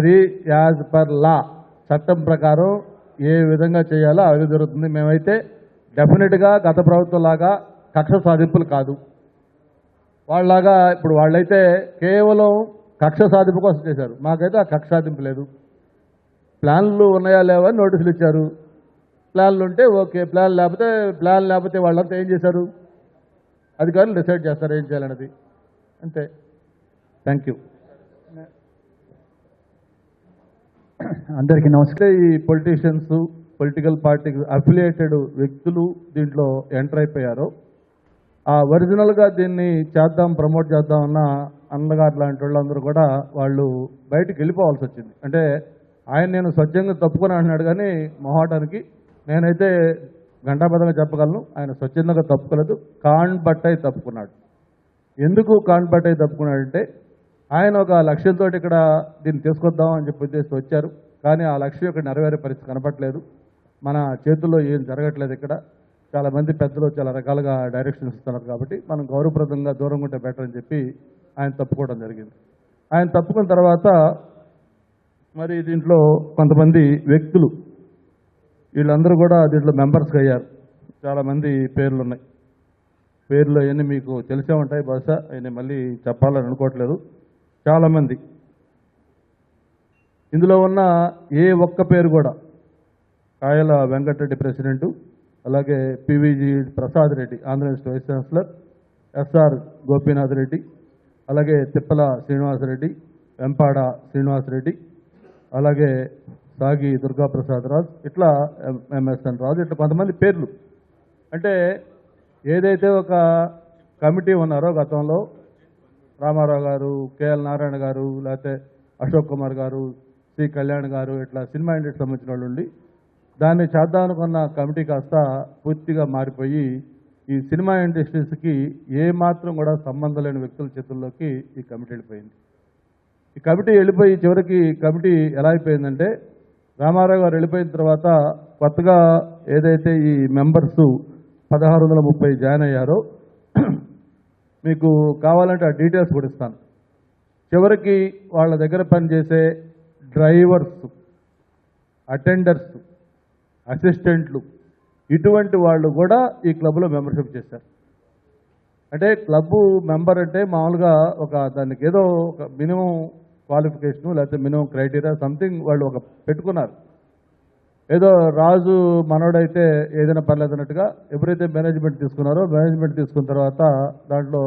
అది as per law. చట్టం ప్రకారం ఏ విధంగా చేయాలో అవి జరుగుతుంది. మేమైతే డెఫినెట్గా గత ప్రభుత్వం లాగా కక్ష సాధింపులు కాదు. వాళ్ళలాగా ఇప్పుడు వాళ్ళైతే కేవలం కక్ష సాధింపు కోసం చేశారు. మాకైతే ఆ కక్ష సాధింపు లేదు. ప్లాన్లు ఉన్నాయా లేవా అని నోటీసులు ఇచ్చారు. ప్లాన్లు ఉంటే ఓకే. ప్లాన్ లేకపోతే ప్లాన్ లేకపోతే వాళ్ళంతా ఏం చేశారు? అధికారులు డిసైడ్ చేస్తారు ఏం చేయాలన్నది. అంతే. థ్యాంక్ యూ అందరికీ నమస్తే ఈ పొలిటీషియన్స్ పొలిటికల్ పార్టీకి అఫిలియేటెడ్ వ్యక్తులు దీంట్లో ఎంటర్ అయిపోయారు. ఆ ఒరిజినల్గా దీన్ని చేద్దాం ప్రమోట్ చేద్దామన్న అన్నగారు లాంటి వాళ్ళందరూ కూడా వాళ్ళు బయటకు వెళ్ళిపోవాల్సి వచ్చింది. అంటే ఆయన నేను స్వచ్ఛంగా తప్పుకొని అంటున్నాడు కానీ మొహాటానికి నేనైతే గంటాపదంగా చెప్పగలను ఆయన స్వచ్ఛందంగా తప్పుకోలేదు కాన్ బట్టయి తప్పుకున్నాడు. ఎందుకు కాన్ బట్టయి తప్పుకున్నాడంటే ఆయన ఒక లక్ష్యంతో ఇక్కడ దీన్ని తీసుకొద్దాం అని చెప్పి ఉద్దేశం వచ్చారు. కానీ ఆ లక్ష్యం ఇక్కడ నెరవేరే పరిస్థితి కనపట్లేదు మన చేతుల్లో ఏం జరగట్లేదు ఇక్కడ. చాలామంది పెద్దలు చాలా రకాలుగా డైరెక్షన్స్ ఇస్తున్నారు కాబట్టి మనం గౌరవప్రదంగా దూరంగా ఉంటే బెటర్ అని చెప్పి ఆయన తప్పుకోవడం జరిగింది. ఆయన తప్పుకున్న తర్వాత మరి దీంట్లో కొంతమంది వ్యక్తులు వీళ్ళందరూ కూడా దీంట్లో మెంబర్స్గా అయ్యారు. చాలామంది పేర్లు ఉన్నాయి. పేర్లు అవన్నీ మీకు తెలిసే ఉంటాయి బహుశా. ఆయన మళ్ళీ చెప్పాలని అనుకోవట్లేదు. చాలామంది ఇందులో ఉన్న ఏ ఒక్క పేరు కూడా కాయల వెంకటరెడ్డి ప్రెసిడెంటు అలాగే PVG Prasad Reddy Andhra Pradesh vice chancellor SR Gopinath Reddy అలాగే తిప్పల శ్రీనివాసరెడ్డి వెంపాడ శ్రీనివాసరెడ్డి అలాగే సాగి దుర్గాప్రసాద్ రాజు ఇట్లా ఎంఎస్ఎన్ రాజు ఇట్లా కొంతమంది పేర్లు. అంటే ఏదైతే ఒక కమిటీ ఉన్నారో గతంలో రామారావు గారు కేఎల్ నారాయణ గారు లేకపోతే అశోక్ కుమార్ గారు శ్రీ కళ్యాణ్ గారు ఇట్లా సినిమా ఇండస్ట్రీకి సంబంధించిన వాళ్ళు ఉండి దాన్ని చేద్దాం అనుకున్న కమిటీ కాస్త పూర్తిగా మారిపోయి ఈ సినిమా ఇండస్ట్రీస్కి ఏ మాత్రం కూడా సంబంధం లేని వ్యక్తుల చేతుల్లోకి ఈ కమిటీ వెళ్ళిపోయింది. ఈ కమిటీ వెళ్ళిపోయి చివరికి కమిటీ ఎలా అయిపోయిందంటే రామారావు గారు వెళ్ళిపోయిన తర్వాత కొత్తగా ఏదైతే ఈ మెంబర్స్ పదహారు వందల ముప్పై జాయిన్ అయ్యారో మీకు కావాలంటే ఆ డీటెయిల్స్ కూడా ఇస్తాను. చివరికి వాళ్ళ దగ్గర పనిచేసే డ్రైవర్స్ అటెండర్స్ అసిస్టెంట్లు ఇటువంటి వాళ్ళు కూడా ఈ క్లబ్లో మెంబర్షిప్ చేశారు. అంటే క్లబ్ మెంబర్ అంటే మామూలుగా ఒక దానికి ఏదో ఒక మినిమం క్వాలిఫికేషను లేకపోతే మినిమం క్రైటీరియా సంథింగ్ వాళ్ళు ఒక పెట్టుకున్నారు. ఏదో రాజు మనోడైతే ఏదైనా పర్లేదు అన్నట్టుగా ఎప్పుడైతే మేనేజ్మెంట్ తీసుకున్నారో మేనేజ్మెంట్ తీసుకున్న తర్వాత దాంట్లో